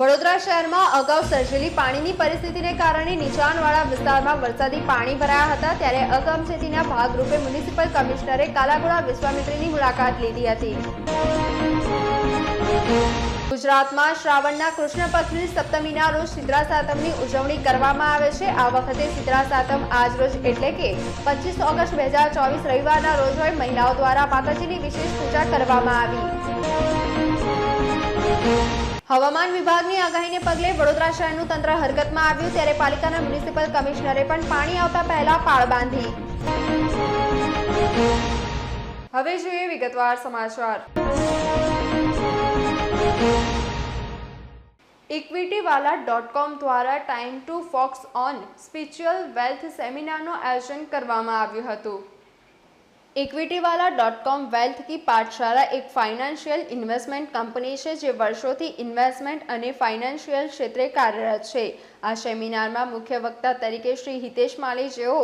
વડોદરા શહેરમાં અગાઉ સર્જેલી પાણીની પરિસ્થિતિને કારણે નીચાણવાળા વિસ્તારમાં વરસાદી પાણી ભરાયા હતા. ત્યારે અગમચેતીના ભાગરૂપે મ્યુનિસિપલ કમિશનરે કાલાગોડા વિશ્વામિત્રીની મુલાકાત લીધી હતી. ગુજરાતમાં શ્રાવણના કૃષ્ણ પક્ષની સપ્તમીના રોજ સિદ્રા સાતમની ઉજવણી કરવામાં આવે છે. આ વખતે સિદ્રા સાતમ આજ રોજ એટલે કે પચીસ ઓગસ્ટ બે હજાર ચોવીસ રવિવારના રોજ હોય મહિલાઓ દ્વારા માતાજીની વિશેષ પૂજા કરવામાં આવી. હવામાન વિભાગની આગાહીને પગલે વડોદરા શહેરનું તંત્ર હરકતમાં આવ્યું ત્યારે પાલિકાના મ્યુનિસિપલ કમિશનરે પણ પાણી આવતા પહેલા પાળ બાંધી. હવે જોઈએ વિગતવાર સમાચાર. ઇક્વિટીવાલા ડોટ કોમ દ્વારા time to focus on spiritual wealth સેમિનારનું આયોજન કરવામાં આવ્યું હતું. ઇક્વિટીવાલા ડોટ કોમ વેલ્થ કી પાઠશાળા એક ફાઇનાન્શિયલ ઇન્વેસ્ટમેન્ટ કંપની છે જે વર્ષોથી ઇન્વેસ્ટમેન્ટ અને ફાઇનાન્શિયલ ક્ષેત્રે કાર્યરત છે. આ સેમિનારમાં મુખ્ય વક્તા તરીકે શ્રી હિતેશ માલી જેઓ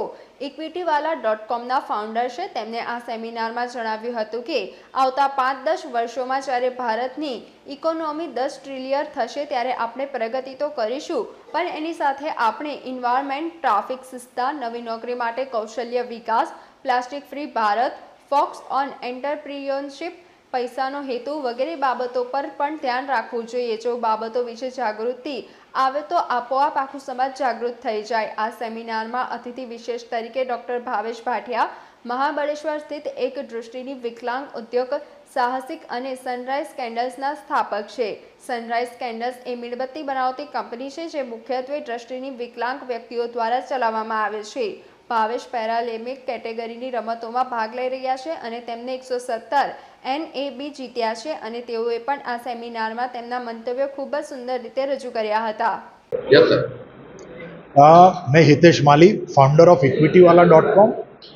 ઇક્વિટીવાલા ડોટ કોમના ફાઉન્ડર છે. તેમણે આ સેમિનારમાં જણાવ્યું હતું કે, આવતા પાંચ દસ વર્ષોમાં જ્યારે ભારતની ઇકોનોમી દસ ટ્રિલિયન થશે ત્યારે આપણે પ્રગતિ તો કરીશું, પણ એની સાથે આપણે ઇન્વાયરમેન્ટ ટ્રાફિક શિસ્તા, નવી નોકરી માટે કૌશલ્ય વિકાસ plastic free Bharat, focus on entrepreneurship પૈસાનો હેતુ વગેરે બાબતો પર પણ ધ્યાન રાખવું જોઈએ. જો બાબતો વિશે જાગૃતિ આવે તો આપોઆપ આખું સમાજ જાગૃત થઈ જાય. આ સેમિનારમાં અતિથિ વિશેષ તરીકે ડૉક્ટર ભાવેશ ભાટિયા, મહાબળેશ્વર સ્થિત એક દૃષ્ટિની વિકલાંગ ઉદ્યોગ, સાહસિક અને સનરાઈઝ કેન્ડલ્સના સ્થાપક છે. સનરાઈઝ કેન્ડલ્સ એ મીણબત્તી બનાવતી કંપની છે, જે મુખ્યત્વે દ્રષ્ટિની વિકલાંગ વ્યક્તિઓ દ્વારા ચલાવવામાં આવે છે. ભાવેશ પેરાલેમિક કેટેગરીની રમતોમાં ભાગ લઈ રહ્યા છે અને તેમને એકસો સત્તર એનએબી જીત્યા છે અને તેઓએ પણ આ સેમિનારમાં તેમના મંતવ્યો ખૂબ જ સુંદર રીતે રજૂ કર્યા હતા यस सर आ, मैं Hitesh Mali founder of equity वाला डॉट कॉम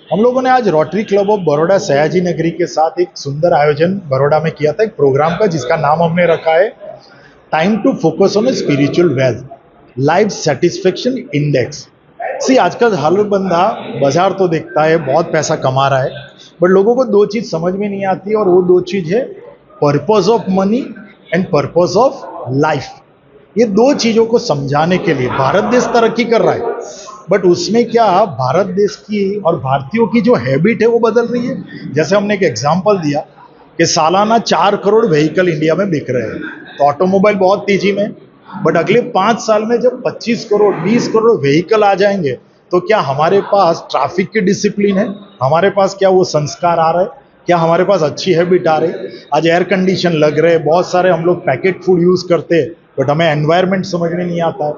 हम लोगों ने आज Rotary Club of Baroda Sayaji Nagari के साथ एक सुंदर आयोजन बड़ौदा में किया था एक प्रोग्राम का जिसका नाम हमने रखा है time to focus on a spiritual wealth life satisfaction index सी आज का हर बंदा बाज़ार तो देखता है, बहुत पैसा कमा रहा है बट लोगों को दो चीज़ समझ में नहीं आती और वो दो चीज़ है purpose of money and purpose of life ये दो चीज़ों को समझाने के लिए भारत देश तरक्की कर रहा है बट उसमें क्या भारत देश की और भारतीयों की जो हैबिट है वो बदल रही है? जैसे हमने एक एग्ज़ाम्पल दिया कि सालाना चार करोड़ व्हीकल इंडिया में बिक रहे हैं तो ऑटोमोबाइल बहुत तेज़ी में बट अगले पाँच साल में जब 25 करोड़ 20 करोड़ व्हीकल आ जाएँगे तो क्या हमारे पास ट्रैफ़िक की डिसिप्लिन है? हमारे पास क्या वो संस्कार आ रहा है? क्या हमारे पास अच्छी हैबिट आ रही आज एयर कंडीशन लग रहे बहुत सारे हम लोग पैकेट फ़ूड यूज़ करते हैं बट हमें एनवायरनमेंट समझ में नहीं आता है।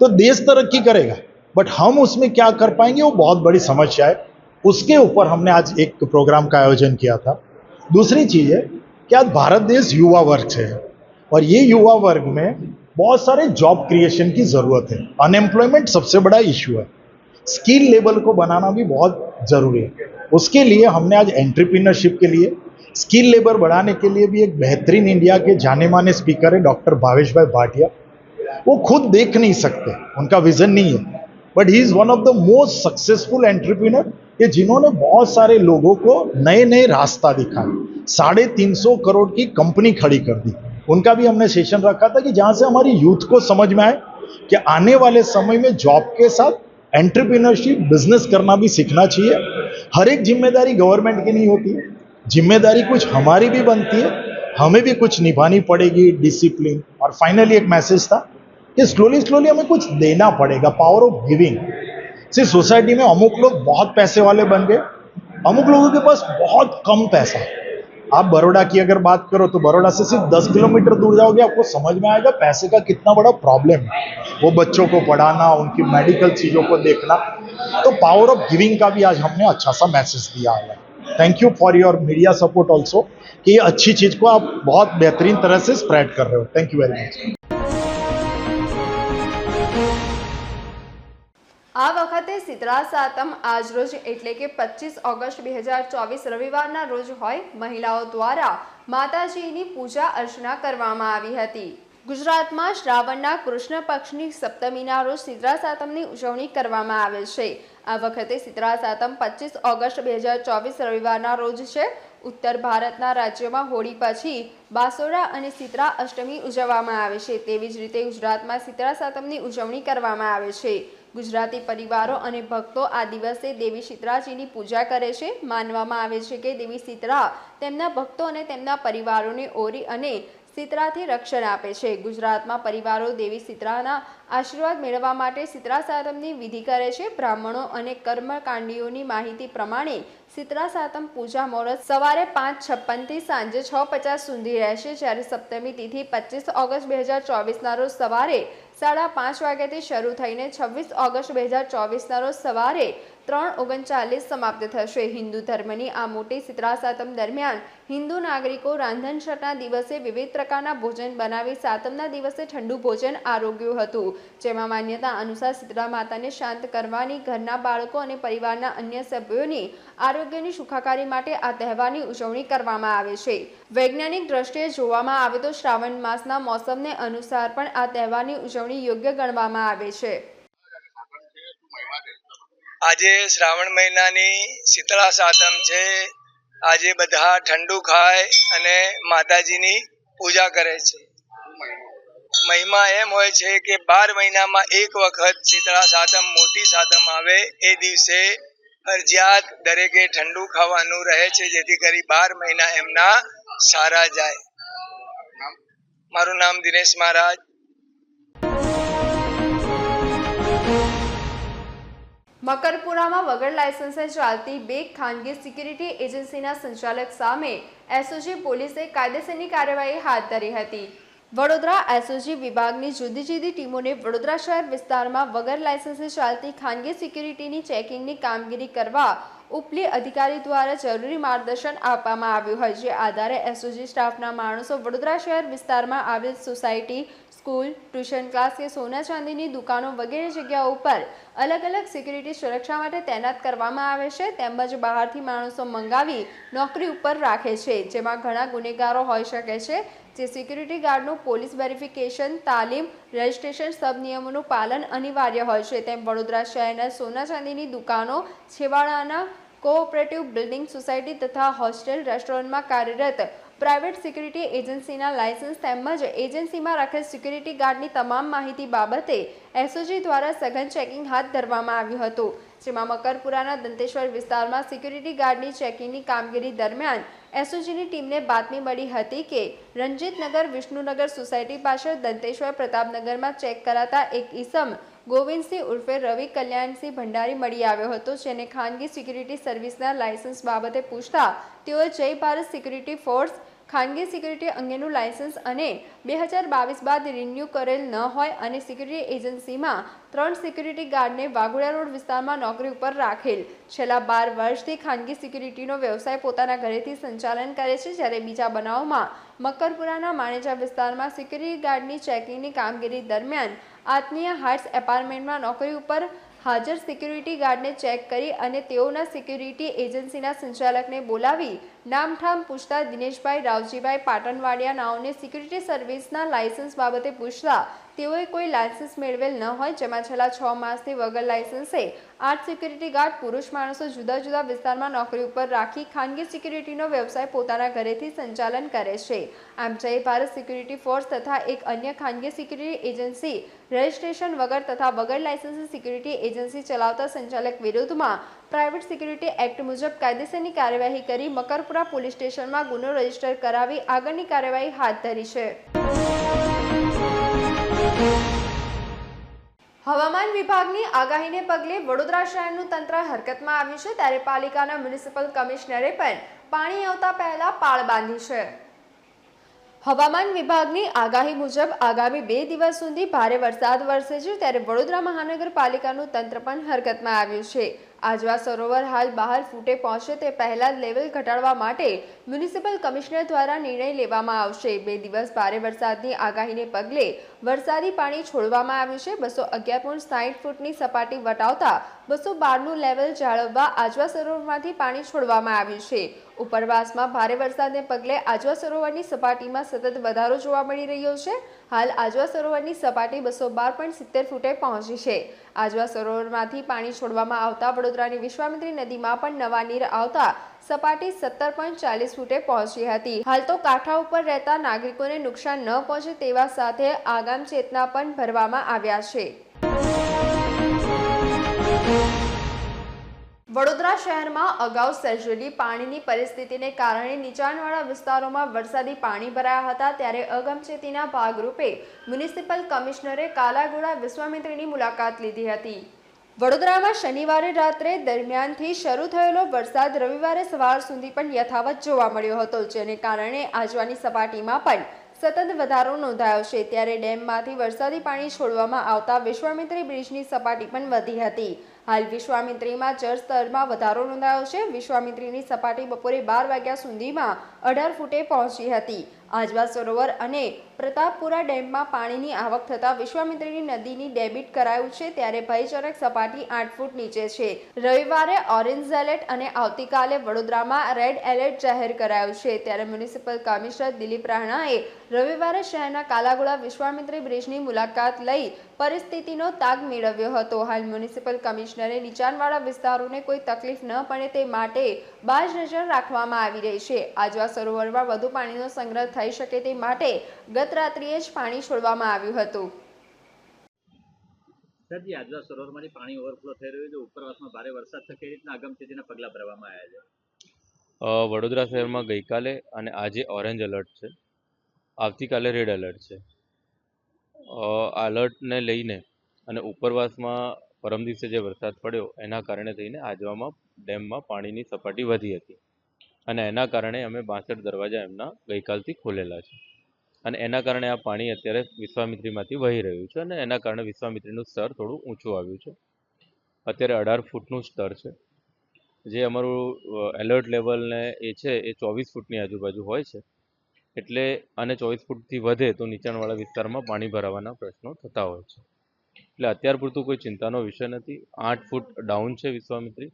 तो देश तरक्की करेगा बट हम उसमें क्या कर पाएँगे? वो बहुत बड़ी समस्या है। उसके ऊपर हमने आज एक प्रोग्राम का आयोजन किया था। दूसरी चीज़ है कि आज भारत देश युवा वर्ग से है, और ये युवा वर्ग में बहुत सारे जॉब क्रिएशन की ज़रूरत है। अनएम्प्लॉयमेंट सबसे बड़ा इशू है। स्किल लेवल को बनाना भी बहुत ज़रूरी है। उसके लिए हमने आज एंट्रप्रीनरशिप के लिए स्किल लेबर बढ़ाने के लिए भी एक बेहतरीन इंडिया के जाने माने स्पीकर है डॉक्टर भावेश भाई भाटिया वो खुद देख नहीं सकते, उनका विजन नहीं है। But he is one of the most successful entrepreneur कि जिन्होंने बहुत सारे लोगों को नए नए रास्ता दिखाए। साढ़े तीन सौ करोड़ की कंपनी खड़ी कर दी। उनका भी हमने सेशन रखा था कि जहाँ से हमारी यूथ को समझ में आए कि आने वाले समय में जॉब के साथ एंटरप्रीनरशिप बिज़नेस करना भी सीखना चाहिए। हर एक ज़िम्मेदारी गवर्नमेंट की नहीं होती। ज़िम्मेदारी कुछ हमारी भी बनती है। हमें भी कुछ निभानी पड़ेगी डिसिप्लिन और फाइनली एक मैसेज था कि स्लोली स्लोली हमें कुछ देना पड़ेगा। पावर ऑफ़ गिविंग सिर्फ़ सोसाइटी में अमुक लोग बहुत पैसे वाले बन गए। अमुक लोगों के पास बहुत कम पैसा। है आप बड़ोड़ा की अगर बात करो तो बड़ोड़ा से सिर्फ़ 10 किलोमीटर दूर जाओगे, आपको समझ में आएगा पैसे का कितना बड़ा प्रॉब्लम है। वो बच्चों को पढ़ाना, उनकी मेडिकल चीज़ों को देखना। तो पावर ऑफ़ गिविंग का भी आज हमने अच्छा सा मैसेज दिया है। Thank you for your media support also कि ये अच्छी चीज़ को आप बहुत बेहतरीन तरह से स्प्रेड कर रहे हो। थैंक यू वेरी मच આ વખતે શીતળા સાતમ આજરોજ એટલે કે પચીસ ઓગસ્ટ બે હજાર ચોવીસ રવિવારના રોજ હોય મહિલાઓ દ્વારા માતાજીની પૂજા અર્ચના કરવામાં આવી હતી. ગુજરાતમાં શ્રાવણના કૃષ્ણ પક્ષની સપ્તમીના રોજ શીતળા સાતમની ઉજવણી કરવામાં આવે છે. આ વખતે શીતળા સાતમ પચીસ ઓગસ્ટ બે હજાર ચોવીસ રવિવારના રોજ છે. ઉત્તર ભારતના રાજ્યોમાં હોળી પછી બાસોડા અને શીતળા અષ્ટમી ઉજવવામાં આવે છે. તેવી જ રીતે ગુજરાતમાં શીતળા સાતમની ઉજવણી કરવામાં આવે છે. ગુજરાતી પરિવારો અને ભક્તો આ દિવસે દેવી શીતળાજીની પૂજા કરે છે. માનવામાં આવે છે કે દેવી શીતળા તેમના ભક્તો અને તેમના પરિવારોને ઓરી અને શીતળાથી રક્ષણ આપે છે. ગુજરાતમાં પરિવારો દેવી શીતળાના આશીર્વાદ મેળવવા માટે શીતળા સાતમની વિધિ કરે છે. બ્રાહ્મણો અને કર્મકાંડીઓની માહિતી પ્રમાણે શીતળા સાતમ પૂજા મુહૂર્ત સવારે પાંચ છપ્પનથી સાંજે છ પચાસ સુધી રહેશે. જ્યારે સપ્તમી તિથિ પચીસ ઓગસ્ટ બે હજાર ચોવીસના રોજ સવારે સાડા પાંચ વાગ્યાથી શરૂ થઈને છવ્વીસ ઓગસ્ટ બે હજાર ચોવીસના રોજ સવારે ત્રણ ઓગણચાલીસ સમાપ્ત થશે. હિન્દુ ધર્મની આ મોટી શીતળાસાતમ દરમિયાન હિન્દુ નાગરિકો રાંધણછઠના દિવસે વિવિધ પ્રકારના ભોજન બનાવી સાતમના દિવસે ઠંડુ ભોજન આરોગ્યું હતું. જેમાં માન્યતા અનુસાર શીતળા માતાને શાંત કરવાની, ઘરના બાળકો અને પરિવારના અન્ય સભ્યોની આરોગ્યની સુખાકારી માટે આ તહેવારની ઉજવણી કરવામાં આવે છે. વૈજ્ઞાનિક દ્રષ્ટિએ જોવામાં આવે તો શ્રાવણ માસના મોસમને અનુસાર પણ આ તહેવારની ઉજવણી યોગ્ય ગણવામાં આવે છે. આજે શ્રાવણ મહિનાની શીતળા સાતમ છે. આજે બધા ઠંડુ ખાય અને માતાજીની પૂજા કરે છે. મહિમા એમ હોય છે કે બાર મહિનામાં એક વખત શીતળા સાતમ, મોટી સાતમ આવે. એ દિવસે ફરજિયાત દરેકે ઠંડુ ખાવાનું રહે છે, જેથી કરી બાર મહિના એમના સારા જાય. મારું નામ દિનેશ મહારાજ. મકરપુરામાં વગર લાયસન્સે ચાલતી બે ખાનગી સિક્યુરિટી એજન્સીના સંચાલક સામે એસઓજી પોલીસે કાયદેસરની કાર્યવાહી હાથ ધરી હતી. વડોદરા એસઓજી વિભાગની જુદી જુદી ટીમોને વડોદરા શહેર વિસ્તારમાં વગર લાયસન્સે ચાલતી ખાનગી સિક્યુરિટીની ચેકિંગની કામગીરી કરવા ઉપલી અધિકારી દ્વારા જરૂરી માર્ગદર્શન આપવામાં આવ્યું હોય, જે આધારે એસઓજી સ્ટાફના માણસો વડોદરા શહેર વિસ્તારમાં આવેલ સોસાયટી, સ્કૂલ, ટ્યુશન ક્લાસ કે સોના ચાંદીની દુકાનો વગેરે જગ્યાઓ ઉપર અલગ અલગ સિક્યુરિટી સુરક્ષા માટે તૈનાત કરવામાં આવે છે. તેમજ બહારથી માણસો મંગાવી નોકરી ઉપર રાખે છે, જેમાં ઘણા ગુનેગારો હોઈ શકે છે. જે સિક્યુરિટી ગાર્ડનું પોલીસ વેરિફિકેશન તાલીમ રજિસ્ટ્રેશન સબ નિયમોનું પાલન અનિવાર્ય હોય છે. તેમ વડોદરા શહેરના સોના ચાંદીની દુકાનો, છેવાડાના કોઓપરેટિવ બિલ્ડિંગ સોસાયટી તથા હોસ્ટેલ રેસ્ટોરન્ટમાં કાર્યરત પ્રાઇવેટ સિક્યુરિટી એજન્સીના લાયસન્સ તેમજ એજન્સીમાં રાખેલ સિક્યુરિટી ગાર્ડની તમામ માહિતી બાબતે એસઓજી દ્વારા સઘન ચેકિંગ હાથ ધરવામાં આવ્યું હતું. જેમાં મકરપુરાના દંતેશ્વર વિસ્તારમાં સિક્યુરિટી ગાર્ડની ચેકિંગની કામગીરી દરમિયાન એસઓજીની ટીમને બાતમી મળી હતી કે રંજીતનગર વિષ્ણુનગર સોસાયટી પાછળ દંતેશ્વર પ્રતાપનગરમાં ચેક કરાતા એક ઈસમ ગોવિંદસિંહ ઉર્ફે રવિ કલ્યાણસિંહ ભંડારી મળી આવ્યો હતો, જેને ખાનગી સિક્યુરિટી સર્વિસના લાયસન્સ બાબતે પૂછતા તેઓએ જય ભારત સિક્યુરિટી ફોર્સ ખાનગી સિક્યુરિટી અંગેનું લાયસન્સ અને બે હજાર બાવીસ બાદ રિન્યૂ કરેલ ન હોય અને સિક્યુરિટી એજન્સીમાં ત્રણ સિક્યુરિટી ગાર્ડને વાઘોડા રોડ વિસ્તારમાં નોકરી ઉપર રાખેલ. છેલ્લા બાર વર્ષથી ખાનગી સિક્યુરિટીનો વ્યવસાય પોતાના ઘરેથી સંચાલન કરે છે, જ્યારે બીજા બનાવમાં મકરપુરાના માણેજા વિસ્તારમાં સિક્યુરિટી ગાર્ડની ચેકિંગની કામગીરી દરમિયાન આત્મીય હાર્ટ્સ એપાર્ટમેન્ટમાં નોકરી ઉપર હાજર સિક્યુરિટી ગાર્ડને ચેક કરી અને તેઓના સિક્યુરિટી એજન્સીના સંચાલકને બોલાવી નામઠામ પૂછતા દિનેશભાઈ, રાવજીભાઈ પાટણવાડિયા નાઓને સિક્યુરિટી સર્વિસના લાયસન્સ બાબતે પૂછતા, તેઓએ કોઈ લાયસન્સ મેળવેલ ન હોય, જેમાં છેલ્લા છ માસથી વગર લાયસન્સે આઠ સિક્યુરિટી ગાર્ડ પુરુષ માણસો જુદા જુદા વિસ્તારમાં નોકરી ઉપર રાખી ખાનગી સિક્યુરિટીનો વ્યવસાય પોતાના ઘરેથી સંચાલન કરે છે. આમ જય ભારત સિક્યુરિટી ફોર્સ તથા એક અન્ય ખાનગી સિક્યુરિટી એજન્સી રજિસ્ટ્રેશન વગર તથા વગર લાયસન્સી સિક્યુરિટી એજન્સી ચલાવતા સંચાલક વિરુદ્ધમાં પ્રાઇવેટ સિક્યુરિટી એક્ટ મુજબ કાયદેસરની કાર્યવાહી કરી મકરપુરા પોલીસ સ્ટેશનમાં ગુનો રજિસ્ટર કરાવી આગળની કાર્યવાહી હાથ ધરી છે. હવામાન વિભાગની આગાહીને પગલે વડોદરા શહેરનું તંત્ર હરકતમાં આવ્યું છે ત્યારે પાલિકાના મ્યુનિસિપલ કમિશનરે પણ પાણી આવતા પહેલા પાળ બાંધી છે. હવામાન વિભાગની આગાહી મુજબ આગામી બે દિવસ સુધી ભારે વરસાદ વરસે છે ત્યારે વડોદરા મહાનગરપાલિકાનું તંત્ર પણ હરકતમાં આવ્યું છે. આજવા સરોવર હાલ બહાર ફૂટે પહોંચે તે પહેલા લેવલ ઘટાડવા માટે મ્યુનિસિપલ કમિશનર દ્વારા નિર્ણય લેવામાં આવશે. બે દિવસ ભારે વરસાદની આગાહીને પગલે વરસાદી પાણી છોડવામાં આવ્યું છે. બસો અગિયાર પોઈન્ટ સાઠ ફૂટની સપાટી વટાવતા બસો બારનું લેવલ જાળવવા આજવા સરોવરમાંથી પાણી છોડવામાં આવ્યું છે. ઉપરવાસમાં ભારે વરસાદને પગલે આજવા સરોવરની સપાટીમાં સતત વધારો જોવા મળી રહ્યો છે. હાલ આજવા સરોવરની સપાટી બસો બાર પોઈન્ટ સિત્તેર ફૂટે પહોંચી છે. આજવા સરોવરમાંથી પાણી છોડવામાં આવતા વડોદરાની વિશ્વામિત્રી નદીમાં પણ નવા નીર આવતા સપાટી સત્તર પોઈન્ટ ચાલીસ ફૂટે પહોંચી હતી. હાલ તો કાંઠા ઉપર રહેતા નાગરિકોને નુકસાન ન પહોંચે તેવા સાથે આગામ ચેતના પણ ભરવામાં આવ્યા છે. વડોદરા શહેરમાં અગાઉ સર્જેલી પાણીની પરિસ્થિતિને કારણે નીચાણવાળા વિસ્તારોમાં વરસાદી પાણી ભરાયા હતા ત્યારે અગમચેતીના ભાગરૂપે મ્યુનિસિપલ કમિશનરે કાલાગોડા વિશ્વામિત્રીની મુલાકાત લીધી હતી. વડોદરામાં શનિવારે રાત્રે દરમિયાનથી શરૂ થયેલો વરસાદ રવિવારે સવાર સુધી પણ યથાવત જોવા મળ્યો હતો, જેને કારણે આજવાની સપાટીમાં પણ સતત વધારો નોંધાયો છે. ત્યારે ડેમમાંથી વરસાદી પાણી છોડવામાં આવતા વિશ્વામિત્રી બ્રિજની સપાટી પણ વધી હતી. હાલ વિશ્વામિત્રીમાં જળ સ્તરમાં વધારો નોંધાયો છે. વિશ્વામિત્રીની સપાટી બપોરે બાર વાગ્યા સુધીમાં અઢાર ફૂટે પહોંચી હતી. આજવા સરોવર અને પ્રતાપપુરા ડેમમાં પાણીની આવક થતાં વિશ્વામિત્રીની નદીની ડેબિટ કરાયું છે ત્યારે ભયજનક સપાટી આઠ ફૂટ નીચે છે. રવિવારે ઓરેન્જ એલર્ટ અને આવતીકાલે વડોદરામાં રેડ એલર્ટ જાહેર કરાયું છે. ત્યારે મ્યુનિસિપલ કમિશનર દિલીપ રાણાએ રવિવારે શહેરના કાલાગોળા વિશ્વામિત્રી બ્રિજની મુલાકાત લઈ પરિસ્થિતિનો તાગ મેળવ્યો હતો. હાલ મ્યુનિસિપલ કમિશનરે નીચાણવાળા વિસ્તારોને કોઈ તકલીફ ન પડે તે માટે બાજ નજર રાખવામાં આવી રહી છે. આજવા સરોવરમાં વધુ પાણીનો સંગ્રહ થઈ શકે તે માટે ગત રાત્રિએ જ પાણી છોડવામાં આવ્યું હતું. સરજી આજવા સરોવરમાંથી પાણી ઓવરફ્લો થઈ રહ્યું છે. ઉપરવાસમાં ભારે વરસાદ થશે એ રીતના અગમચેતીના પગલાં ભરવામાં આવ્યા છે? વડોદરા શહેરમાં ગઈકાલે અને આજે ઓરેન્જ એલર્ટ છે. આવતીકાલે રેડ એલર્ટ છે. આ એલર્ટને લઈને અને ઉપરવાસમાં પરમ દિવસે જે વરસાદ પડ્યો એના કારણે થઈને આજવામાં ડેમમાં પાણીની સપાટી વધી હતી. અને એના કારણે અમે બાસઠ દરવાજા એમના ગઈકાલથી ખોલેલા છે. અને એના કારણે આ પાણી અત્યારે વિશ્વામિત્રીમાંથી વહી રહ્યું છે અને એના કારણે વિશ્વામિત્રીનું સ્તર થોડું ઊંચું આવ્યું છે. અત્યારે અઢાર ફૂટનું સ્તર છે. જે અમારું એલર્ટ લેવલ ને એ છે, એ ચોવીસ ફૂટની આજુબાજુ હોય છે. એટલે અને ચોવીસ ફૂટથી વધે તો નીચાણવાળા વિસ્તારમાં પાણી ભરાવાના પ્રશ્નો થતા હોય છે. એટલે અત્યાર પૂરતું કોઈ ચિંતાનો વિષય નથી. આઠ ફૂટ ડાઉન છે વિશ્વામિત્રી.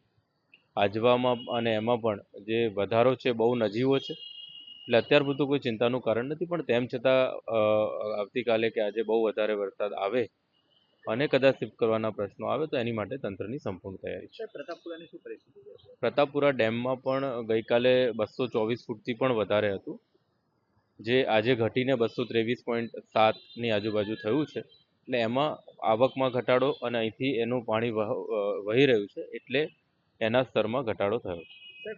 આજવામાં અને એમાં પણ જે વધારો છે બહુ નજીવો છે. એટલે અત્યાર પૂરતું કોઈ ચિંતાનું કારણ નથી પણ તેમ છતાં આવતીકાલે કે આજે બહુ વધારે વરસાદ આવે અને કદાચ શિફ્ટ કરવાના પ્રશ્નો આવે તો એની માટે તંત્રની સંપૂર્ણ તૈયારી છે. પ્રતાપપુરાની શું પરિસ્થિતિ પ્રતાપપુરા ડેમમાં પણ ગઈકાલે બસો ચોવીસ ફૂટથી પણ વધારે હતું. જે આજે ઘટીને બસો ત્રેવીસ પોઈન્ટ સાતની આજુબાજુ થયું છે. એટલે એમાં આવકમાં ઘટાડો અને અહીંથી એનું પાણી વહ- વહી રહ્યું છે. એટલે એના સ્તરમાં ઘટાડો થયો. છે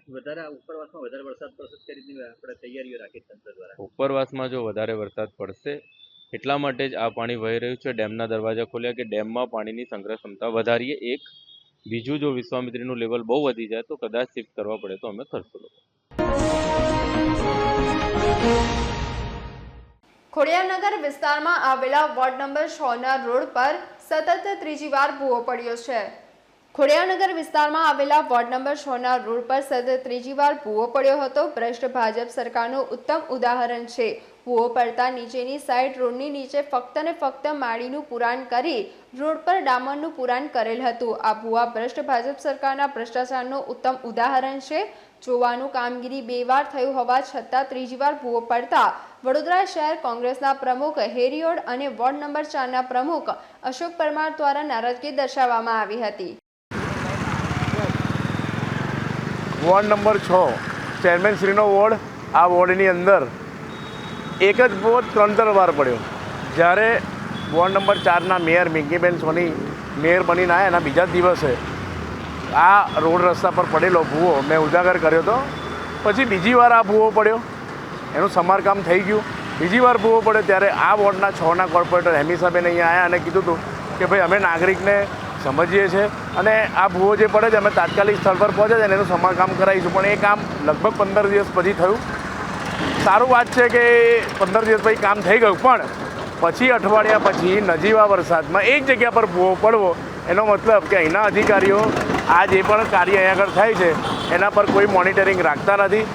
ઉપરવાસમાં વરસાદ પડશે તે રીતની આપણે તૈયારીઓ રાખી છે તંત્ર દ્વારા? ઉપરવાસમાં જો વધારે વરસાદ પડશે એટલા માટે જ આ પાણી વહી રહ્યું છે. ડેમના દરવાજા ખોલ્યા કે ડેમમાં પાણીની સંગ્રહ ક્ષમતા વધારીએ. એક બીજું જો વિશ્વામિત્રીનું લેવલ બહુ વધી જાય તો કદાચ શિફ્ટ કરવા પડે તો અમે કરશું ખોડિયાનગર ખોડિયારનગર વિસ્તારમાં આવેલા વોર્ડ નંબર છ ના રોડ પર સતત ત્રીજી વાર ભૂવો પડ્યો છે. ખોડિયારનગર વિસ્તારમાં આવેલા વોર્ડ નંબર છ રોડ પર સતત ત્રીજી વાર ભૂવો પડ્યો હતો. ભ્રષ્ટ ભાજપ સરકારનું ઉત્તમ ઉદાહરણ છે. ભૂવો પડતા નીચેની સાઈડ રોડની નીચે ફક્ત ને ફક્ત માળીનું પુરાણ કરી રોડ પર ડામરનું પુરાણ કરેલ હતું. આ ભૂવા ભ્રષ્ટ ભાજપ સરકારના ભ્રષ્ટાચારનું ઉત્તમ ઉદાહરણ છે. જોવાનું કામગીરી બે વાર થયું હોવા છતાં ત્રીજી વાર ભૂવો પડતા વડોદરા શહેર કોંગ્રેસના પ્રમુખ હેરિયોડ અને વોર્ડ નંબર ચારના પ્રમુખ અશોક પરમાર દ્વારા નારાજગી દર્શાવવામાં આવી હતી. વોર્ડ નંબર છ ચેરમેનશ્રીનો વોર્ડ. આ વોર્ડની અંદર એક જ વોટ ત્રણ ત્રણ વાર પડ્યો. જ્યારે વોર્ડ નંબર ચારના મેયર મિંકીબેન સોની મેયર બનીને આવ્યા એના બીજા દિવસે આ રોડ રસ્તા પર પડેલો ભૂવો મેં ઉજાગર કર્યો હતો પછી બીજી વાર આ ભૂવો પડ્યો. એનું સમારકામ થઈ ગયું. બીજી વાર ભૂવો પડ્યો ત્યારે આ વોર્ડના છના કોર્પોરેટર હેમીસાબેન અહીંયા આવ્યા અને કીધું હતું કે ભાઈ અમે નાગરિકને સમજીએ છીએ. અને આ ભૂવો જે પડે છે, અમે તાત્કાલિક સ્થળ પર પહોંચે છે અને એનું સમારકામ કરાવીશું. પણ એ કામ લગભગ પંદર દિવસ પછી થયું. સારું વાત છે કે પંદર દિવસ પછી કામ થઈ ગયું, પણ પછી અઠવાડિયા પછી નજીવા વરસાદમાં એક જગ્યા પર ભૂવો પડવો, એનો મતલબ કે અહીંના અધિકારીઓ આ જે પણ કાર્ય અહીં આગળ થાય છે, એના પર કોઈ મોનિટરિંગ રાખતા નથી.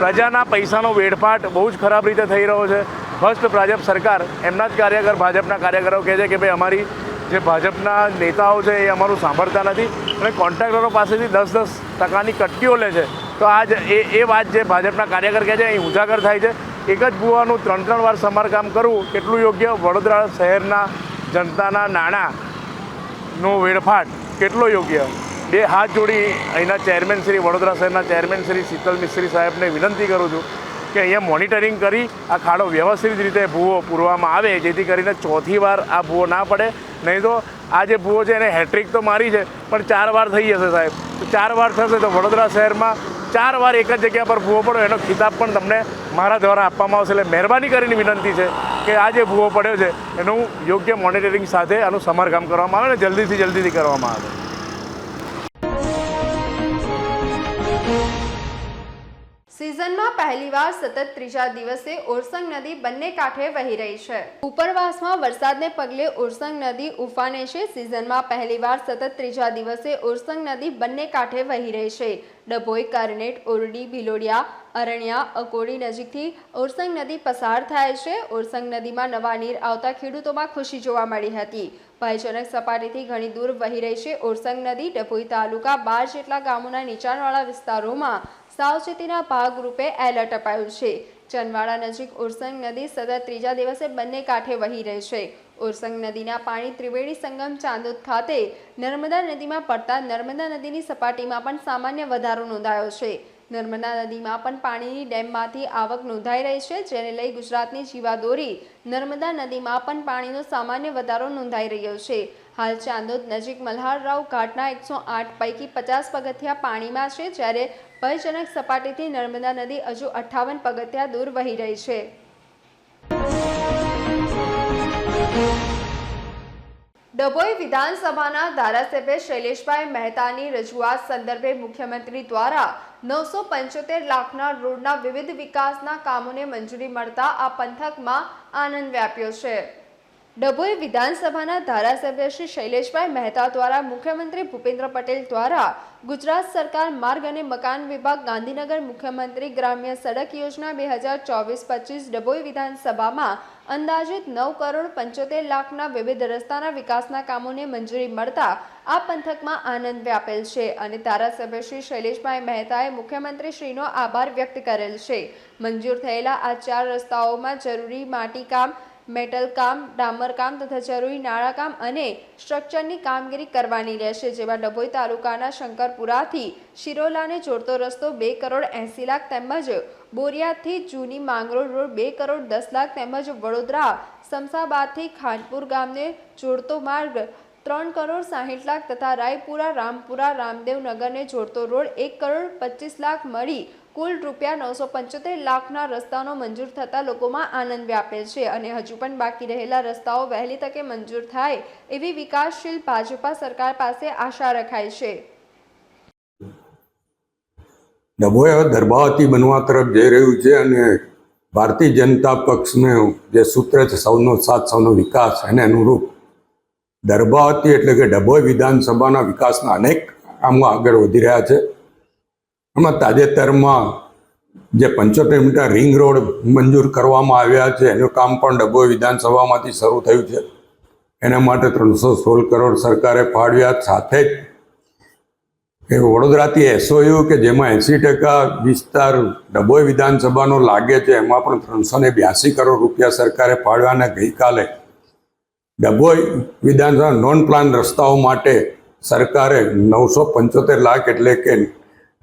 પ્રજાના પૈસાનો વેડફાટ બહુ જ ખરાબ રીતે થઈ રહ્યો છે. ફર્સ્ટ ભાજપ સરકાર એમના જ કાર્યકર, ભાજપના કાર્યકરો કહે છે કે ભાઈ અમારી જે ભાજપના નેતાઓ છે એ અમારું સાંભળતા નથી અને કોન્ટ્રાક્ટરો પાસેથી દસ દસ ટકાની કટકીઓ લે છે. તો આજ એ એ વાત જે ભાજપના કાર્યકર કહે છે, અહીં ઉજાગર થાય છે. એક જ ભૂવાનું ત્રણ ત્રણ વાર સમારકામ કરવું, કેટલું યોગ્ય? વડોદરા શહેરના જનતાના નાણાંનો વેડફાટ કેટલો યોગ્ય? બે હાથ જોડી અહીંના ચેરમેન શ્રી, વડોદરા શહેરના ચેરમેન શ્રી શીતલ મિસ્ત્રી સાહેબને વિનંતી કરું છું કે અહીંયા મોનિટરિંગ કરી આ ખાડો વ્યવસ્થિત રીતે ભૂવો પૂરવામાં આવે, જેથી કરીને ચોથી વાર આ ભૂવો ના પડે. નહીં તો આ જે ભૂવો છે એને હેટ્રિક તો મારી છે, પણ ચાર વાર થઈ જશે સાહેબ. ચાર વાર થશે તો વડોદરા શહેરમાં ચાર વાર એક જ જગ્યા પર ભૂવો પડ્યો, એનો ખિતાબ પણ તમને મારા દ્વારા આપવામાં આવશે. એટલે મહેરબાની કરીને વિનંતી છે કે આ જે ભૂવો પડ્યો છે, એનું યોગ્ય મોનિટરિંગ સાથે આનું સમારકામ કરવામાં આવે અને જલ્દીથી જલ્દીથી કરવામાં આવે. સિઝનમાં પહેલીવાર સતત ત્રીજા દિવસે ઓરસંગ નદી બંને કાંઠે વહી રહી છે. ઉપરવાસમાં વરસાદને પગલે ઓરસંગ નદી ઉફાને છે. સિઝનમાં પહેલીવાર સતત ત્રીજા દિવસે ઓરસંગ નદી બંને કાંઠે વહી રહી છે. ડભોઈ, કરનેટ ઓરડી ભિલોડિયા અરણ્યા, અકોડી નજીકથી ઓરસંગ નદી પસાર થાય છે. ઓરસંગ નદીમાં નવા નીર આવતા ખેડૂતોમાં ખુશી જોવા મળી હતી. ભયજનક સપાટીથી ઘણી દૂર વહી રહી છે ઓરસંગ નદી. ડભોઈ તાલુકા બાર જેટલા ગામોના નીચાણવાળા વિસ્તારોમાં સાવચેતીના ભાગરૂપે એલર્ટ અપાયું છે. ચનવાડા નજીક ઉરસંગ નદી સતત ત્રીજા દિવસે બંને કાંઠે વહી રહી છે. ઉરસંગ નદીના પાણી ત્રિવેણી સંગમ ચાંદોદ ખાતે નર્મદા નદીમાં પડતા નર્મદા નદીની સપાટીમાં પણ સામાન્ય વધારો નોંધાયો છે. નર્મદા નદીમાં પણ પાણીની ડેમમાંથી આવક નોંધાઈ રહી છે, જેને લઈ ગુજરાતની જીવાદોરી નર્મદા નદીમાં પણ પાણીનો સામાન્ય વધારો નોંધાઈ રહ્યો છે. હાલ ચાંદોદ નજીક મલ્હારરાવ ઘાટના એકસો આઠ પૈકી પચાસ પગથિયા પાણીમાં છે, જ્યારે ભયજનક સપાટીથી નર્મદા નદી હજુ અઠ્ઠાવન પગથિયા દૂર વહી રહી છે. ડભોઈ વિધાનસભાના ધારાસભ્ય શૈલેષભાઈ મહેતાની રજૂઆત સંદર્ભે મુખ્યમંત્રી દ્વારા નવસો પંચોતેર લાખના રોડના વિવિધ વિકાસના કામોને મંજૂરી મળતા આ પંથકમાં આનંદ વ્યાપ્યો છે. ડભોઈ વિધાનસભાના ધારાસભ્ય શ્રી શૈલેષભાઈ મહેતા દ્વારા મુખ્યમંત્રી ભૂપેન્દ્ર પટેલ દ્વારા ગુજરાત સરકાર માર્ગ અને મકાન વિભાગ ગાંધીનગર મુખ્યમંત્રી ગ્રામ્ય સડક યોજના બે હજાર ચોવીસ પચીસ ડભોઈ વિધાનસભામાં અંદાજિત નવ કરોડ પંચોતેર લાખના વિવિધ રસ્તાના વિકાસના કામોને મંજૂરી મળતા આ પંથકમાં આનંદ વ્યાપેલ છે અને ધારાસભ્ય શ્રી શૈલેષભાઈ મહેતાએ મુખ્યમંત્રી શ્રીનો આભાર વ્યક્ત કરેલ છે. મંજૂર થયેલા આ ચાર રસ્તાઓમાં જરૂરી માટીકામ મેટલ કામ ડામર તથા જરૂરી નાણાકામ અને સ્ટ્રક્ચરની કામગીરી કરવાની રહેશે, જેમાં ડભોઈ તાલુકાના શંકરપુરાથી શિરોલાને જોડતો રસ્તો બે કરોડ એંસી લાખ તેમજ બોરિયાથી જૂની માંગરોળ રોડ બે કરોડ દસ લાખ તેમજ વડોદરા સમસાબાદથી ખાનપુર ગામને જોડતો માર્ગ ત્રણ કરોડ સાહીઠ લાખ તથા રાયપુરા, રામપુરા, રામદેવનગરને જોડતો રોડ એક કરોડ પચીસ લાખ મળી કુલ રૂપિયા નવસો પંચોતેર લાખના રસ્તાનો મંજૂર થતાં લોકોમાં આનંદ વ્યાપે છે અને હજુ પણ બાકી રહેલા રસ્તાઓ વહેલી તકે મંજૂર થાય એવી વિકાસશીલ ભાજપા સરકાર પાસે આશા રખાય છે. હવે દરબાવતી બનવા તરફ જઈ રહ્યું છે અને ભારતીય જનતા પક્ષને જે સૂત્ર છે, સૌનો સાથ, સૌનો વિકાસ એને અનુરૂપ દરબાવતી એટલે કે ડભોઈ વિધાનસભાના વિકાસના અનેક કામો આગળ વધી રહ્યા છે. એમાં તાજેતરમાં જે પંચોતેર મીટર રિંગ રોડ મંજૂર કરવામાં આવ્યા છે, એનું કામ પણ ડભોઈ વિધાનસભામાંથી શરૂ થયું છે. એના માટે ત્રણસો સોળ કરોડ સરકારે ફાળવ્યા. સાથે જ એ વડોદરાથી એસઓયુ કે જેમાં એંસી ટકા વિસ્તાર ડભોઈ વિધાનસભાનો લાગે છે, એમાં પણ ત્રણસો ને બ્યાસી કરોડ રૂપિયા સરકારે ફાળવ્યા અને ગઈકાલે ડભોઈ વિધાનસભા નોન પ્લાન રસ્તાઓ માટે સરકારે નવસો પંચોતેર લાખ એટલે કે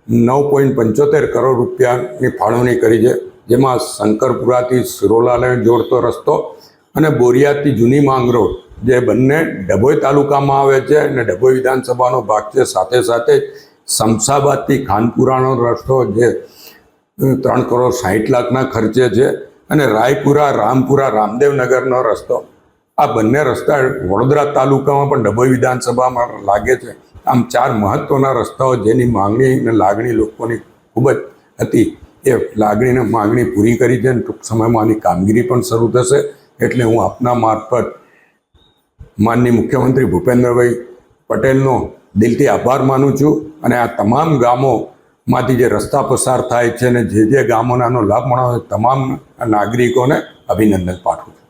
નવ પોઈન્ટ પંચોતેર કરોડ રૂપિયાની ફાળવણી કરી છે. જેમાં શંકરપુરાથી સિરોલાને જોડતો રસ્તો અને બોરિયાથી જૂની માંગ રોડ, જે બંને ડભોઈ તાલુકામાં આવે છે અને ડભોઈ વિધાનસભાનો ભાગ છે. સાથે સાથે શમશાબાદથી ખાનપુરાનો રસ્તો, જે ત્રણ કરોડ સાહીઠ લાખના ખર્ચે છે અને રાયપુરા, રામપુરા, રામદેવનગરનો રસ્તો. આ બંને રસ્તા વડોદરા તાલુકામાં પણ ડભોઈ વિધાનસભામાં લાગે છે. આમ ચાર મહત્વના રસ્તાઓ જેની માંગણી અને લાગણી લોકોની ખૂબ જ હતી. એ લાગણીને માંગણી પૂરી કરી છે અને ટૂંક સમયમાં આની કામગીરી પણ શરૂ થશે. એટલે હું આપના મારફત માનની મુખ્યમંત્રી ભૂપેન્દ્રભાઈ પટેલનો દિલથી આભાર માનું છું અને આ તમામ ગામોમાંથી જે રસ્તા પસાર થાય છે અને જે જે ગામોને લાભ મળે તમામ નાગરિકોને અભિનંદન પાઠવું છું.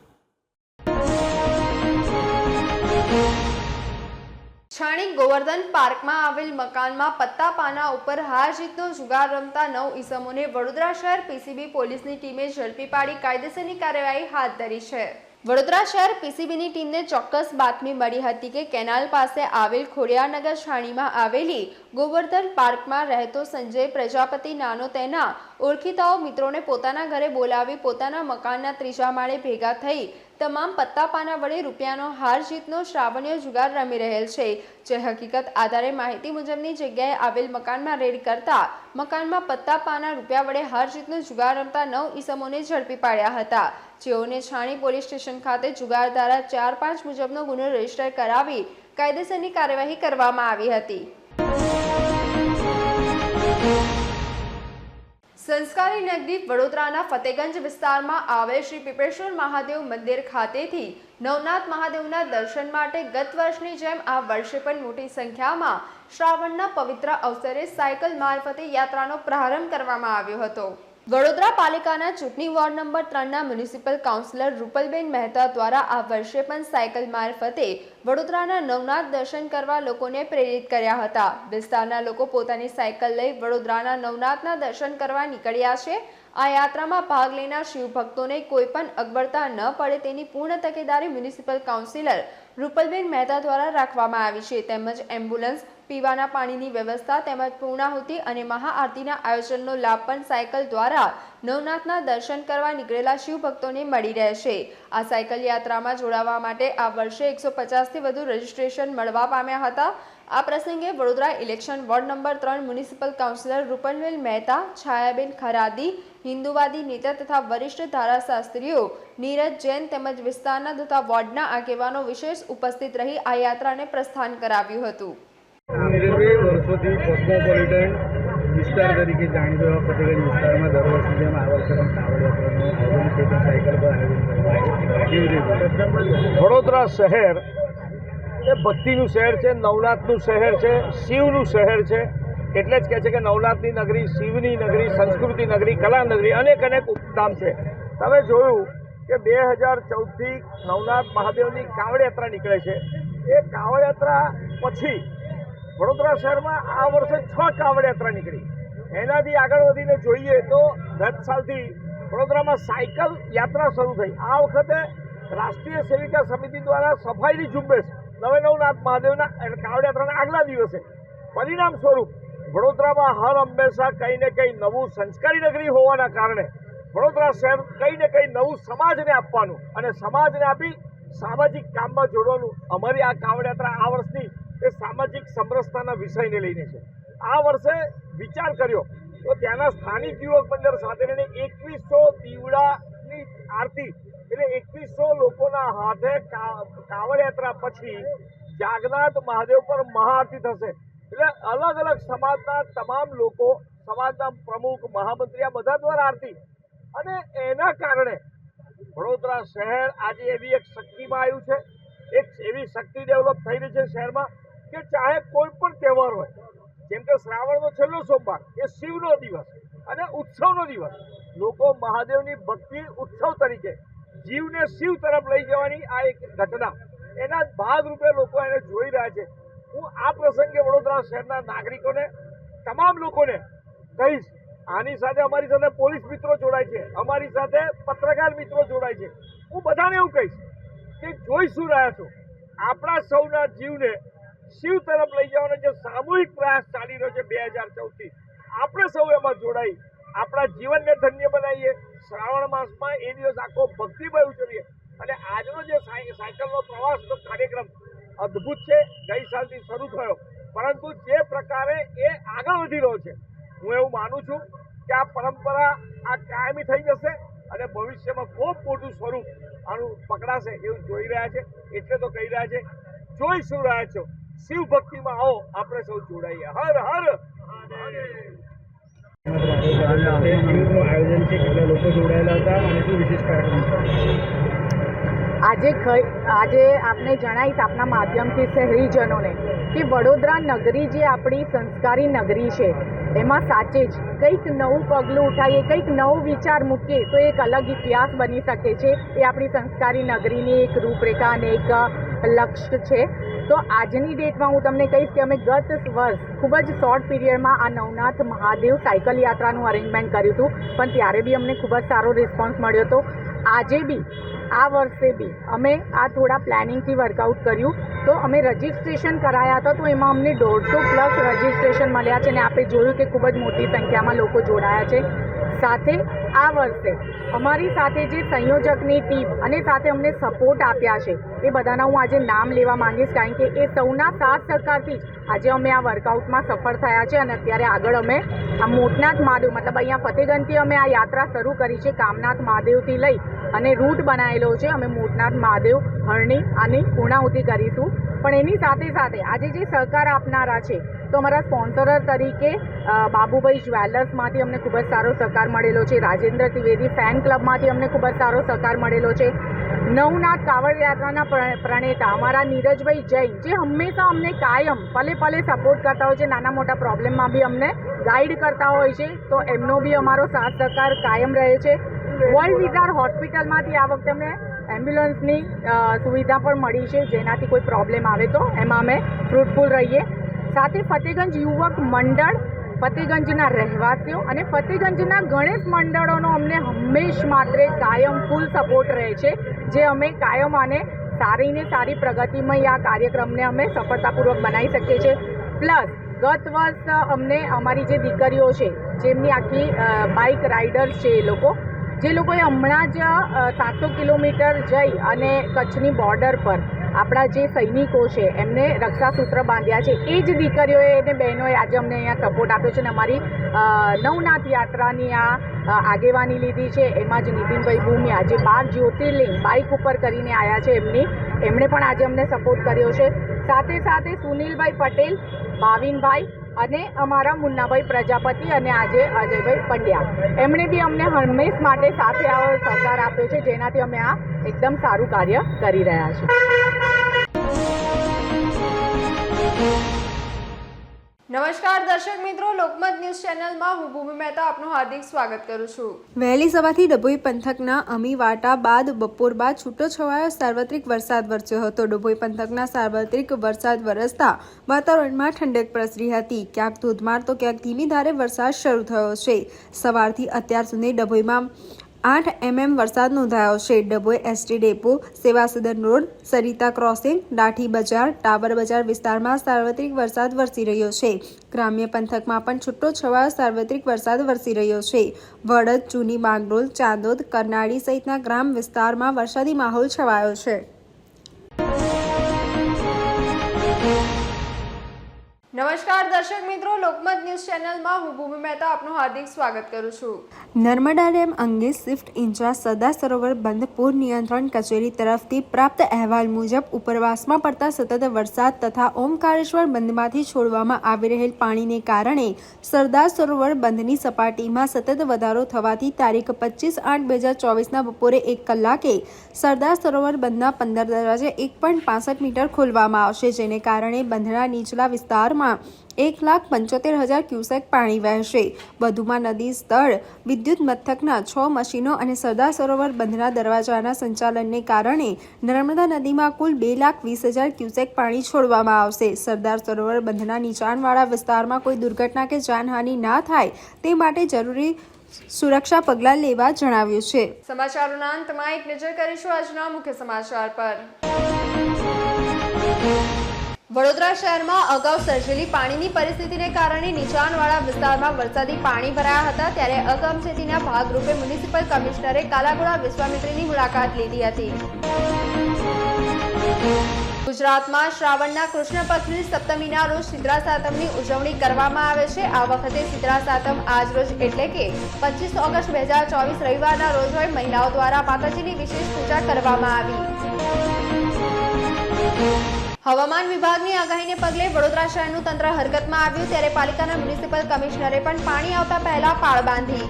ગોવર્ધન પાર્કમાં આવેલ મકાનમાં પત્તા પાના ઉપર હાર જીતનો જુગાર રમતા નવ ઈસમોને વડોદરા શહેર પીસીબી પોલીસની ટીમે ઝડપી પાડી કાયદેસરની કાર્યવાહી હાથ ધરી છે. વડોદરા શહેર પીસીબીની ટીમને ચોક્કસ બાતમી મળી હતી કે કેનાલ પાસે આવેલ ખોડિયાનગર છાણીમાં આવેલી ગોવર્ધન પાર્કમાં રહેતો સંજય પ્રજાપતિ નાનો તેના ઓળખીતાઓ મિત્રોને પોતાના ઘરે બોલાવી પોતાના મકાનના ત્રીજા માળે ભેગા થઈ તમામ પત્તા પાના વડે રૂપિયાનો હાર જીતનો શ્રાવણીય જુગાર રમી રહેલ છે. જે હકીકત આધારે માહિતી મુજબની જગ્યાએ આવેલ મકાનમાં રેડ કરતા મકાનમાં પત્તા પાના રૂપિયા વડે હાર જીતનો જુગાર રમતા નવ ઈસમોને ઝડપી પાડ્યા હતા. જેઓને છાણી પોલીસ સ્ટેશન ખાતે જુગાર ધારા ચાર પાંચ મુજબનો ગુનો રજિસ્ટર કરાવી કાયદેસરની કાર્યવાહી કરવામાં આવી હતી. સંસ્કારી નગરી વડોદરાના ફતેગંજ વિસ્તારમાં આવેલ શ્રી પીપેશ્વર મહાદેવ મંદિર ખાતેથી નવનાથ મહાદેવના દર્શન માટે ગત વર્ષની જેમ આ વર્ષે પણ મોટી સંખ્યામાં શ્રાવણના પવિત્ર અવસરે સાયકલ મારફતે યાત્રાનો પ્રારંભ કરવામાં આવ્યો હતો. વડોદરા પાલિકાના ચૂંટણી વોર્ડ નંબર ત્રણના મ્યુનિસિપલ કાઉન્સિલર રૂપલબેન મહેતા દ્વારા આ વર્ષે પણ સાયકલ મારફતે વડોદરાના નવનાથ દર્શન કરવા લોકોને પ્રેરિત કર્યા હતા. વિસ્તારના લોકો પોતાની સાયકલ લઈ વડોદરાના નવનાથના દર્શન કરવા નીકળ્યા છે. આ યાત્રામાં ભાગ લેનાર શિવભક્તોને કોઈ પણ અગવડતા ન પડે તેની પૂર્ણ તકેદારી મ્યુનિસિપલ કાઉન્સિલર રૂપલબેન મહેતા દ્વારા રાખવામાં આવી છે. તેમજ એમ્બ્યુલન્સ પીવાના પાણીની વ્યવસ્થા તેમજ પૂર્ણાહુતિ અને મહાઆરતીના આયોજનનો લાભ પણ સાયકલ દ્વારા નવનાથના દર્શન કરવા નીકળેલા શિવભક્તોને મળી રહેશે. આ સાયકલ યાત્રામાં જોડાવા માટે આ વર્ષે એકસો પચાસથી વધુ રજીસ્ટ્રેશન મળવા પામ્યા હતા. આ પ્રસંગે વડોદરા ઇલેક્શન વોર્ડ નંબર ત્રણ મ્યુનિસિપલ કાઉન્સિલર રૂપનવેલ મહેતા, છાયાબેન ખરાદી, હિન્દુવાદી નેતા તથા વરિષ્ઠ ધારાશાસ્ત્રીઓ, નીરજ જૈન તેમજ વિસ્તારના તથા વોર્ડના આગેવાનો વિશેષ ઉપસ્થિત રહી આ યાત્રાને પ્રસ્થાન કરાવ્યું હતું. રેલવે વર્ષોથી કોસ્મોપોલિટન વિસ્તાર તરીકે જાણીતો એવા ફતેગંજ વિસ્તારમાં દર વર્ષની જેમ આ વર્ષે પણ કાવડ આયોજન છે સાયકલ પર આયોજન વડોદરા શહેર એ ભક્તિનું શહેર છે, નવનાથનું શહેર છે, શિવનું શહેર છે. એટલે જ કહે છે કે નવનાથની નગરી, શિવની નગરી, સંસ્કૃતિ નગરી, કલા નગરી અનેક અનેક ઉપધામ છે. તમે જોયું કે બે હજાર ચૌદથી નવનાથ મહાદેવની કાવડ યાત્રા નીકળે છે. એ કાવડ યાત્રા પછી વડોદરા શહેરમાં આ વર્ષે છ કાવડ યાત્રા નીકળી. એનાથી આગળ વધીને જોઈએ તો ગત સાલથી વડોદરામાં સાયકલ યાત્રા શરૂ થઈ. આ વખતે રાષ્ટ્રીય સેવિકા સમિતિ દ્વારા સફાઈની ઝુંબેશ નવે નવનાથ મહાદેવના કાવડ યાત્રાના આગલા દિવસે પરિણામ સ્વરૂપ વડોદરામાં હર હંમેશા કંઈ ને કંઈ નવું સંસ્કારી નગરી હોવાના કારણે વડોદરા શહેર કંઈ ને કંઈ નવું સમાજને આપવાનું અને સમાજને આપી સામાજિક કામમાં જોડવાનું અમારી આ કાવડ યાત્રા આ વર્ષની એ સામાજિક સમરસતાના વિષયને લઈને છે. આ વર્ષે વિચાર કર્યો તો ત્યાંના સ્થાનિક યુવક મંડળ સાથે રહીને એકવીસો દીવડાની આરતી એટલે એકવીસો લોકોના હાથે કાવડ યાત્રા પછી જાગનાથ મહાદેવ પર મહાઆરતી થશે. એટલે અલગ અલગ સમાજના તમામ લોકો, સમાજના પ્રમુખ, મહામંત્રી આ બધા દ્વારા આરતી. અને એના કારણે વડોદરા શહેર આજે એવી એક શક્તિમાં આવ્યું છે. એક એવી શક્તિ ડેવલપ થઈ રહી છે શહેરમાં. કે ચાહે કોઈ પણ તહેવાર હોય, જેમ કે શ્રાવણનો છેલ્લો સોમવાર, એ શિવનો દિવસ અને ઉત્સવનો દિવસ. લોકો મહાદેવની ભક્તિ ઉત્સવ તરીકે જીવને શિવ તરફ લઈ જવાની આ એક ઘટના. એના ભાગરૂપે લોકો એને જોઈ રહ્યા છે. હું આ પ્રસંગે વડોદરા શહેરના નાગરિકોને, તમામ લોકોને કહીશ, આની સાથે અમારી સાથે પોલીસ મિત્રો જોડાય છે, અમારી સાથે પત્રકાર મિત્રો જોડાય છે. હું બધાને એવું કહીશ કે જોઈ શું રહ્યા છો? આપણા સૌના જીવને શિવ તરફ લઈ જવાનો જે સામૂહિક પ્રયાસ ચાલી રહ્યો છે બે હજાર ચૌદથી. આપણે સૌ એમાં જોડાઈ. આપણા જીવનને ધન્ય બનાવીએ. શ્રાવણ માસમાં એ દિવસ આખો ભક્તિમય ઉજવીએ. અને આજનો જે સાયકલનો પ્રવાસનો કાર્યક્રમ અદ્ભુત છે. ગઈ સાલથી શરૂ થયો. પરંતુ જે પ્રકારે એ આગળ વધી રહ્યો છે, હું એવું માનું છું કે આ પરંપરા આ કાયમી થઈ જશે અને ભવિષ્યમાં ખૂબ મોટું સ્વરૂપ આનું પકડાશે એવું જોઈ રહ્યા છે. એટલે તો કહી રહ્યા છે જોઈ શું રહ્યા છો. શિવ ભક્તિમાં આવો, આપણે સૌ જોડાઈએ. હર હર! આજે આજે આપને જણાવીશ આપના માધ્યમથી શહેરીજનોને કે વડોદરા નગરી જે આપણી સંસ્કારી નગરી છે, એમાં સાચે જ કંઈક નવું પગલું ઉઠાવીએ, કંઈક નવો વિચાર મૂકીએ, તો એક અલગ ઇતિહાસ બની શકે છે. એ આપણી સંસ્કારી નગરીની એક રૂપરેખા અને એક લક્ષ્ય છે. તો આજની ડેટમાં હું તમને કહીશ કે અમે ગત વર્ષ ખૂબ જ શોર્ટ પીરિયડમાં આ નવનાથ મહાદેવ સાયકલ યાત્રાનું અરેન્જમેન્ટ કર્યું હતું. પણ ત્યારે બી અમને ખૂબ જ સારો રિસ્પોન્સ મળ્યો હતો. આજે બી, આ વર્ષે બી અમે આ થોડા પ્લાનિંગથી વર્કઆઉટ કર્યું. તો અમે રજિસ્ટ્રેશન કરાયા હતા તો એમાં અમને દોઢસો પ્લસ રજિસ્ટ્રેશન મળ્યા છે અને આપણે જોયું કે ખૂબ જ મોટી સંખ્યામાં લોકો જોડાયા છે. સાથે આ વર્ષે અમારી સાથે જે સંયોજકની ટીમ અને સાથે અમને સપોર્ટ આપ્યા છે, એ બધાના હું આજે નામ લેવા માંગીશ કારણ કે એ સૌના સાથ સહકારથી જ આજે અમે આ વર્કઆઉટમાં સફળ થયા છે અને અત્યારે આગળ અમે આ મોટનાથ મહાદેવ, મતલબ અહીંયા ફતેગંજથી અમે આ યાત્રા શરૂ કરી છે, કામનાથ મહાદેવથી લઈ અને રૂટ બનાવેલો છે. અમે મોટનાથ મહાદેવ હરણી અને પૂર્ણાહુતિ કરીશું. પણ એની સાથે સાથે આજે જે સહકાર આપનારા છે તો અમારા સ્પોન્સરર તરીકે બાબુભાઈ જ્વેલર્સમાંથી અમને ખૂબ જ સારો સહકાર મળેલો છે. રાજેન્દ્ર ત્રિવેદી ફેન ક્લબમાંથી અમને ખૂબ જ સારો સહકાર મળેલો છે. નવનાથ કાવડ યાત્રાના પ્રણેતા અમારા નીરજભાઈ જૈન જે હંમેશા અમને કાયમ પલે પલે સપોર્ટ કરતા હોય છે. નાના મોટા પ્રોબ્લેમમાં બી અમને ગાઈડ કરતા હોય છે. તો એમનો બી અમારો સાથ સહકાર કાયમ રહે છે. વર્લ્ડ વિઝાર હોસ્પિટલમાંથી આ વખતે અમને એમ્બ્યુલન્સની સુવિધા પણ મળી છે, જેનાથી કોઈ પ્રોબ્લેમ આવે તો એમાં અમે ફ્રૂટફુલ રહીએ. સાથે ફતેગંજ યુવક મંડળ, ફતેગંજના રહેવાસીઓ અને ફતેગંજના ગણેશ મંડળોનો અમને હંમેશ માત્રે કાયમ ફૂલ સપોર્ટ રહે છે, જે અમે કાયમ આને સારી ને સારી પ્રગતિમય આ કાર્યક્રમને અમે સફળતાપૂર્વક બનાવી શકીએ છીએ. પ્લસ ગત વર્ષ અમને અમારી જે દીકરીઓ છે, જેમની આખી બાઇક રાઇડર્સ છે એ લોકો જે લોકોએ હમણાં જ સાતસો કિલોમીટર જઈ અને કચ્છની બોર્ડર પર આપણા જે સૈનિકો છે, એમને રક્ષાસૂત્ર બાંધ્યા છે. એ જ દીકરીઓએ અને બહેનોએ આજે અમને અહીંયા સપોર્ટ આપ્યો છે અને અમારી નવનાથ યાત્રાની આ આગેવાની લીધી છે. એમાં જ નીતિનભાઈ ભૂમિ આજે બાર જ્યોતિર્લિંગ બાઇક ઉપર કરીને આવ્યા છે એમની. એમણે પણ આજે અમને સપોર્ટ કર્યો છે. સાથે સાથે સુનિલભાઈ પટેલ ભાવિનભાઈ અને અમારા મુન્નાભાઈ પ્રજાપતિ અને આજે અજયભાઈ પંડ્યા. એમણે બી અમને હંમેશ માટે સાથે આવો સહકાર આપ્યો છે, જેનાથી અમે આ એકદમ સારું કાર્ય કરી રહ્યા છીએ. નમસ્કાર દર્શક મિત્રો, લોકમત ન્યૂઝ ચેનલમાં હું ભૂમિ મહેતા આપનું હાર્દિક સ્વાગત કરું છું. વહેલી સવારથી ડભોઈ પંથકના અમીવાટા બાદ બપોર બાદ છૂટો છવાયો સાર્વત્રિક વરસાદ વરસ્યો હતો. ડભોઈ પંથકના સાર્વત્રિક વરસાદ વરસતા વાતાવરણમાં ઠંડક પ્રસરી હતી. ક્યાંક ધોધમાર તો ક્યાંક ધીમી ધારે વરસાદ શરૂ થયો છે. સવારથી અત્યાર સુધી ડભોઈમાં આઠ એમએમ વરસાદ નોંધાયો છે. ડભોઈ એસટી ડેપો સેવા સદન રોડ, સરિતા ક્રોસિંગ દાઠી બજાર, ટાવર બજાર વિસ્તારમાં સાર્વત્રિક વરસાદ વરસી રહ્યો છે. ગ્રામ્ય પંથકમાં પણ છૂટો છવાયો સાર્વત્રિક વરસાદ વરસી રહ્યો છે. વડદ જૂની બાંગરોલ ચાંદોદ, કરનાળી સહિતના ગ્રામ વિસ્તારમાં વરસાદી માહોલ છવાયો છે. નમસ્કાર, દર્શક મિત્રો. લોકમત ન્યૂઝ ચેનલમાં હું ભૂમિ મહેતા આપનું હાર્દિક સ્વાગત કરું છું. નર્મદા ડેમ અંગે સ્વિફ્ટ ઇન્ચાર્જ સરદાર સરોવર બંધ પૂર નિયંત્રણ કચેરી તરફથી પ્રાપ્ત અહેવાલ મુજબ ઉપરવાસમાં પડતા સતત વરસાદ તથા ઓમકારેશ્વર બંધમાંથી છોડવામાં આવી રહેલ પાણીને કારણે સરદાર સરોવર બંધની સપાટીમાં સતત વધારો થવાથી તારીખ પચીસ આઠ બે હજાર ચોવીસના બપોરે એક કલાકે સરદાર સરોવર બંધના પંદર દરવાજે એક મીટર ખોલવામાં આવશે, જેને કારણે બંધના નીચલા વિસ્તારમાં એક લાખ પંચોતેર હજાર ક્યુસેક પાણી વહેશે. વધુમાં નદી સ્થળ વિદ્યુત મથકના છ મશીનો અને સરદાર સરોવર બંધના દરવાજાના સંચાલનને કારણે નર્મદા નદીમાં કુલ બે લાખ વીસ હજાર ક્યુસેક પાણી છોડવામાં આવશે. સરદાર સરોવર બંધના નીચાણવાળા વિસ્તારમાં કોઈ દુર્ઘટના કે જાનહાનિ ના થાય તે માટે જરૂરી સુરક્ષા પગલાં લેવા જણાવ્યું છે. સમાચારોના અંતમાં એક નજર કરીશું આજના મુખ્ય સમાચાર પર. વડોદરા શહેરમાં અગાઉ સર્જેલી પાણીની પરિસ્થિતિને કારણે નીચાણવાળા વિસ્તારમાં વરસાદી પાણી ભરાયા હતા, ત્યારે અગમચેતીના ભાગરૂપે મ્યુનિસિપલ કમિશનરે કાલાગોડા વિશ્વામિત્રીની મુલાકાત લીધી હતી. ગુજરાતમાં શ્રાવણના કૃષ્ણ પક્ષની સપ્તમીના રોજ સિદ્રા સાતમની ઉજવણી કરવામાં આવે છે. આ વખતે સિદ્રા સાતમ આજ રોજ એટલે કે પચીસ ઓગસ્ટ બે હજાર ચોવીસ રવિવારના રોજ હોય મહિલાઓ દ્વારા માતાજીની વિશેષ પૂજા કરવામાં આવી. હવામાન વિભાગની આગાહીને પગલે વડોદરા શહેરનું તંત્ર હરકતમાં આવ્યું ત્યારે પાલિકાના મ્યુનિસિપલ કમિશનરે પણ પાણી આવતા પહેલા પાળ બાંધી.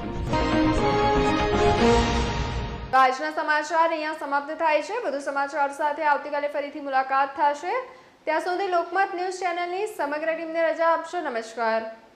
આજના સમાચાર અહીંયા સમાપ્ત થાય છે. વધુ સમાચાર સાથે આવતીકાલે ફરીથી મુલાકાત થશે. ત્યાં સુધી લોકમત ન્યૂઝ ચેનલની સમગ્ર ટીમને રજા આપશો. નમસ્કાર.